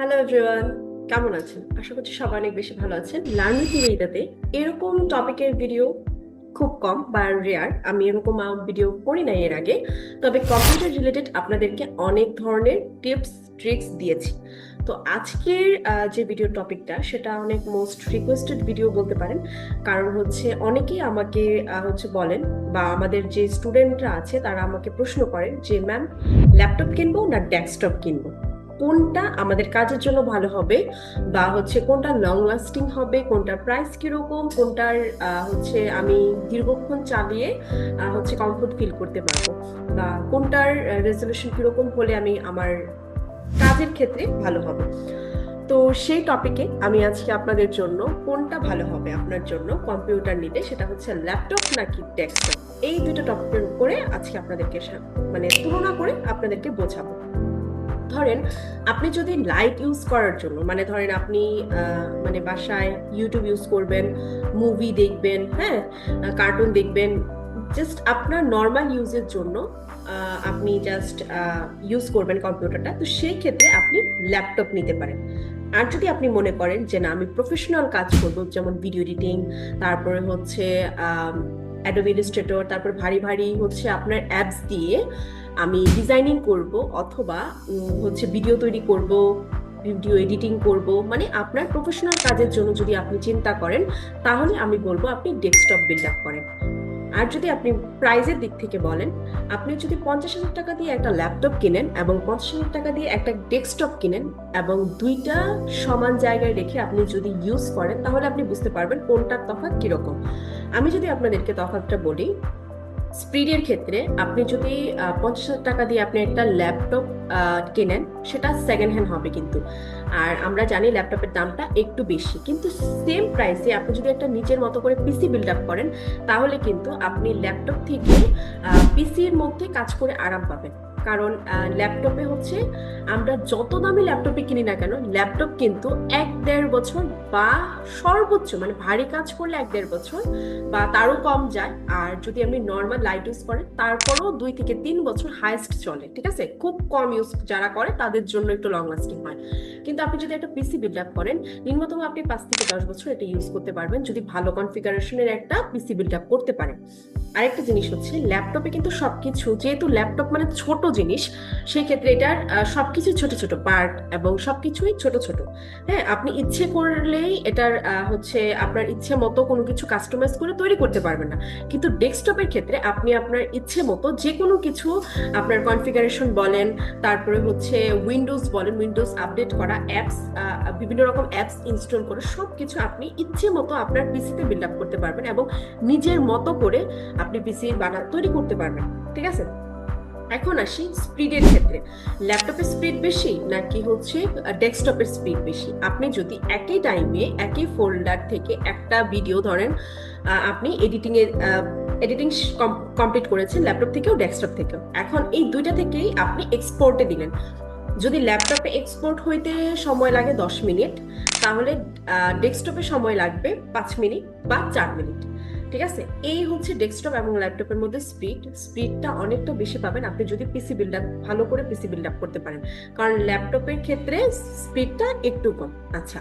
Hello everyone কেমন আছেন? আশা করছি সবাই অনেক বেশি ভালো আছেন। লার্নিং থিওরিটাতে এরকম টপিকের ভিডিও খুব কম বা রেয়ার আমি এরকম ভিডিও করি না এর আগে। তবে কম্পিউটার রিলেটেড আপনাদেরকে অনেক ধরনের টিপস ট্রিক্স দিয়েছি। তো আজকের যে ভিডিও টপিকটা সেটা অনেক মোস্ট রিকোয়েস্টেড ভিডিও বলতে পারেন। কারণ হচ্ছে অনেকেই আমাকে হচ্ছে বলেন বা আমাদের যে স্টুডেন্টরা আছে, তারা আমাকে প্রশ্ন করেন যে ম্যাম ল্যাপটপ কিনবো না ডেস্কটপ কিনবো? কোনটা আমাদের কাজের জন্য ভালো হবে বা হচ্ছে কোনটা লং লাস্টিং হবে, কোনটার প্রাইস কীরকম, কোনটার হচ্ছে আমি দীর্ঘক্ষণ চালিয়ে হচ্ছে কমফোর্ট ফিল করতে পারব বা কোনটার রেজলিউশন কীরকম হলে আমি আমার কাজের ক্ষেত্রে ভালো হবে। তো সেই টপিকে আমি আজকে আপনাদের জন্য কোনটা ভালো হবে আপনার জন্য কম্পিউটার নিতে, সেটা হচ্ছে ল্যাপটপ নাকি ডেস্কটপ এই দুটো টপিকের উপরে আজকে আপনাদেরকে মানে তুলনা করে আপনাদেরকে বোঝাবো। ধরেন, আপনি যদি লাইট ইউজ করার জন্য মানে ধরেন আপনি মানে বাসায় ইউটিউব ইউজ করবেন মুভি দেখবেন হ্যাঁ কার্টুন দেখবেন জাস্ট আপনার নর্মাল ইউজের জন্য আপনি জাস্ট ইউজ করবেন কম্পিউটারটা তো সেই ক্ষেত্রে আপনি ল্যাপটপ নিতে পারেন। আর যদি আপনি মনে করেন যে, না, আমি প্রফেশনাল কাজ করব যেমন ভিডিও এডিটিং তারপরে হচ্ছে অ্যাডোবি ইলাস্ট্রেটর তারপর ভারী ভারী হচ্ছে আপনার অ্যাপস দিয়ে আমি ডিজাইনিং করব অথবা হচ্ছে ভিডিও তৈরি করব ভিডিও এডিটিং করব। মানে আপনার প্রফেশনাল কাজের জন্য যদি আপনি চিন্তা করেন, তাহলে আমি বলব আপনি ডেস্কটপ বিল্ড আপ করেন। আর যদি আপনি প্রাইজের দিক থেকে বলেন, আপনি যদি পঞ্চাশ হাজার টাকা দিয়ে একটা ল্যাপটপ কিনেন এবং পঞ্চাশ হাজার টাকা দিয়ে একটা ডেস্কটপ কিনেন এবং দুইটা সমান জায়গায় রেখে আপনি যদি ইউজ করেন, তাহলে আপনি বুঝতে পারবেন কোনটার তফাৎ কীরকম। আমি যদি আপনাদেরকে তফাৎটা বলি স্পিডের ক্ষেত্রে আপনি যদি পঞ্চাশ হাজার টাকা দিয়ে আপনি একটা ল্যাপটপ কেনেন, সেটা সেকেন্ড হ্যান্ড হবে কিন্তু। আর আমরা জানি ল্যাপটপের দামটা একটু বেশি। কিন্তু সেম প্রাইসে আপনি যদি একটা নিজের মতো করে পিসি বিল্ড আপ করেন, তাহলে কিন্তু আপনি ল্যাপটপ থেকে পিসির মধ্যে কাজ করে আরাম পাবেন। কারণ ল্যাপটপে হচ্ছে আমরা যত দামি ল্যাপটপে কিনি না কেন ল্যাপটপ কিন্তু এক দেড় বছর বা সর্বোচ্চ মানে ভারী কাজ করলে এক দেড় বছর বা তারও কম যায়। আর যদি আপনি নর্মাল লাইট ইউজ করেন, তারপরেও দুই থেকে তিন বছর হাইস্ট চলে, ঠিক আছে? খুব কম ইউজ যারা করে, তাদের জন্য একটু লং লাস্টিং হয়। কিন্তু আপনি যদি একটা পিসি বিল্ড আপ করেন, নিম্নতম আপনি পাঁচ থেকে দশ বছর এটা ইউজ করতে পারবেন, যদি ভালো কনফিগারেশনের একটা পিসি বিল্ড আপ করতে পারেন। আরেকটা জিনিস হচ্ছে, ল্যাপটপে কিন্তু সবকিছু, যেহেতু ল্যাপটপ মানে ছোট জিনিস সেই ক্ষেত্রে এটার সবকিছু ছোট ছোট পার্ট এবং সবকিছুই ছোট ছোট। হ্যাঁ আপনি ইচ্ছে করলেই এটার হচ্ছে আপনার ইচ্ছে মতো কোনো কিছু কাস্টমাইজ করে তৈরি করতে পারবেন না। কিন্তু ডেস্কটপের ক্ষেত্রে আপনি আপনার ইচ্ছে মতো যে কোনো কিছু আপনার কনফিগারেশন বলেন, তারপরে হচ্ছে উইন্ডোজ বলেন উইন্ডোজ আপডেট করা অ্যাপস বিভিন্ন রকম অ্যাপস ইনস্টল করে সব কিছু আপনি ইচ্ছে মতো আপনার পিসিতে বিল্ড আপ করতে পারবেন এবং নিজের মতো করে আপনি পিসি বানা, তৈরি করতে পারবেন ঠিক আছে? এখন আসি স্পিডের ক্ষেত্রে। ল্যাপটপের স্পিড বেশি নাকি হচ্ছে ডেস্কটপের স্পিড বেশি? আপনি যদি একই টাইমে একই ফোল্ডার থেকে একটা ভিডিও ধরেন আপনি এডিটিং এর এডিটিং কমপ্লিট করেছেন ল্যাপটপ থেকেও ডেস্কটপ থেকেও। এখন এই দুইটা থেকেই আপনি এক্সপোর্টে দিলেন। যদি ল্যাপটপে এক্সপোর্ট হইতে সময় লাগে দশ মিনিট, তাহলে ডেস্কটপে সময় লাগবে পাঁচ মিনিট বা চার মিনিট। ঠিক আছে? এই হচ্ছে ডেস্কটপ এবং ল্যাপটপের মধ্যে স্পিড স্পিডটা অনেকটা বেশি পাবেন আপনি যদি পিসি বিল্ড আপ ভালো করে পিসি বিল্ড আপ করতে পারেন। কারণ ল্যাপটপের ক্ষেত্রে স্পিডটা একটু কম। আচ্ছা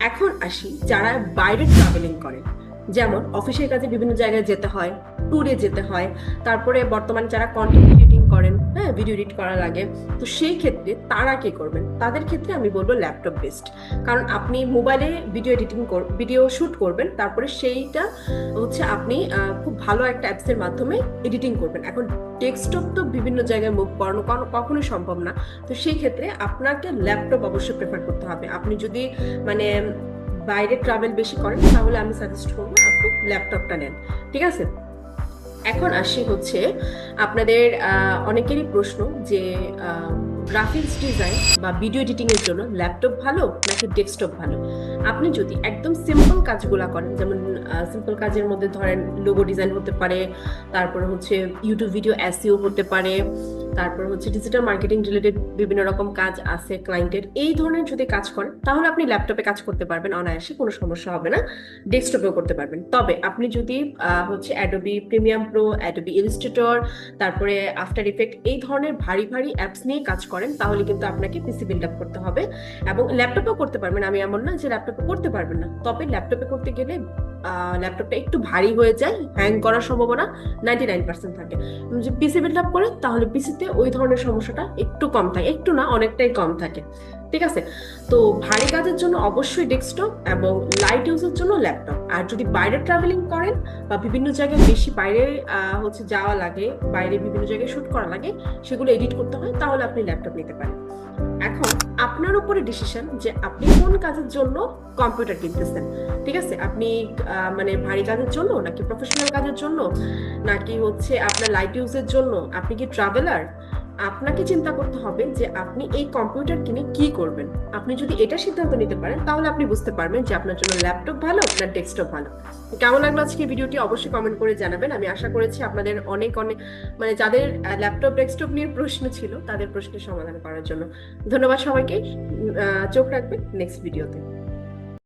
এখন আসি যারা বাইরে ট্রাভেলিং করে। যেমন অফিসের কাজে বিভিন্ন জায়গায় যেতে হয় ট্যুরে যেতে হয়। তারপরে বর্তমানে যারা কন্টেন্ট করেন হ্যাঁ ভিডিও এডিট করা লাগে তো সেই ক্ষেত্রে তারা কি করবেন? তাদের ক্ষেত্রে আমি বলব ল্যাপটপ বেস্ট কারণ আপনি মোবাইলে ভিডিও এডিটিং ভিডিও শুট করবেন, তারপরে সেইটা হচ্ছে আপনি খুব ভালো একটা অ্যাপসের মাধ্যমে এডিটিং করবেন। এখন ডেস্কটপ তো বিভিন্ন জায়গায় মুভ করানো কখনো- কখনোই সম্ভব না। তো সেই ক্ষেত্রে আপনাকে ল্যাপটপ অবশ্যই প্রেফার করতে হবে। আপনি যদি মানে বাইরে ট্রাভেল বেশি করেন, তাহলে আমি সাজেস্ট করব আপনি ল্যাপটপটা নেন। ঠিক আছে? এখন আসি হচ্ছে আপনাদের অনেকেরই প্রশ্ন যে গ্রাফিক্স ডিজাইন বা ভিডিও এডিটিং এর জন্য ল্যাপটপ ভালো নাকি ডেস্কটপ ভালো? আপনি যদি একদম সিম্পল কাজগুলা করেন, যেমন সিম্পল কাজের মধ্যে ধরেন লোগো ডিজাইন হতে পারে, তারপর হচ্ছে ইউটিউব ভিডিও অ্যাসিও হতে পারে, তারপর হচ্ছে ডিজিটাল মার্কেটিং রিলেটেড বিভিন্ন রকম কাজ আছে ক্লায়েন্টের এই ধরনের যদি কাজ করেন, তাহলে আপনি ল্যাপটপে কাজ করতে পারবেন, অনায়াসে কোনো সমস্যা হবে না ডেস্কটপেও করতে পারবেন। তবে আপনি যদি হচ্ছে Adobe premium pro Adobe illustrator তারপরে আফটার ইফেক্ট এই ধরনের ভারী ভারী অ্যাপস নিয়ে কাজ করেন করেন তাহলে কিন্তু আপনাকে পিসি বিল্ড আপ করতে হবে এবং ল্যাপটপেও করতে পারবেন। আমি এমন না যে ল্যাপটপে করতে পারবেন না। তবে ল্যাপটপে করতে গেলে ল্যাপটপটা একটু ভারী হয়ে যায় হ্যাং করার সম্ভাবনা নাইনটি নাইন পার্সেন্ট থাকে যে পিসি বিল্ড আপ করে, তাহলে পিসিতে ওই ধরনের সমস্যাটা একটু কম থাকে, একটু না, অনেকটাই কম থাকে। ঠিক আছে? তো ভারী কাজের জন্য অবশ্যই ডেস্কটপ এবং লাইট ইউজের জন্য ল্যাপটপ আর যদি বাইরে ট্রাভেলিং করেন বা বিভিন্ন জায়গায় বেশি বাইরে হচ্ছে যাওয়া লাগে, বাইরে বিভিন্ন জায়গায় শুট করা লাগে, সেগুলো এডিট করতে হয়, তাহলে আপনি ল্যাপটপ নিতে পারেন। আপনার উপরে ডিসিশন যে আপনি কোন কাজের জন্য কম্পিউটার কিনতেছেন। ঠিক আছে? আপনি মানে ভারী কাজের জন্য নাকি প্রফেশনাল কাজের জন্য? নাকি হচ্ছে আপনার লাইট ইউজের জন্য? আপনি কি ট্রাভেলার আপনাকে চিন্তা করতে হবে যে আপনি এই কম্পিউটার কিনে কি করবেন। আপনি যদি এটা সিদ্ধান্ত নিতে পারেন, তাহলে আপনি বুঝতে পারবেন যে আপনার জন্য ল্যাপটপ ভালো না ডেস্কটপ ভালো। কেমন লাগল আজকে ভিডিওটি? অবশ্যই কমেন্ট করে জানাবেন। আমি আশা করেছি আপনাদের অনেক অনেক মানে যাদের ল্যাপটপ, ডেস্কটপ নিয়ে প্রশ্ন ছিল, তাদের প্রশ্নের সমাধান করার জন্য। ধন্যবাদ সবাইকে। চোখ রাখবেন। নেক্সট ভিডিওতে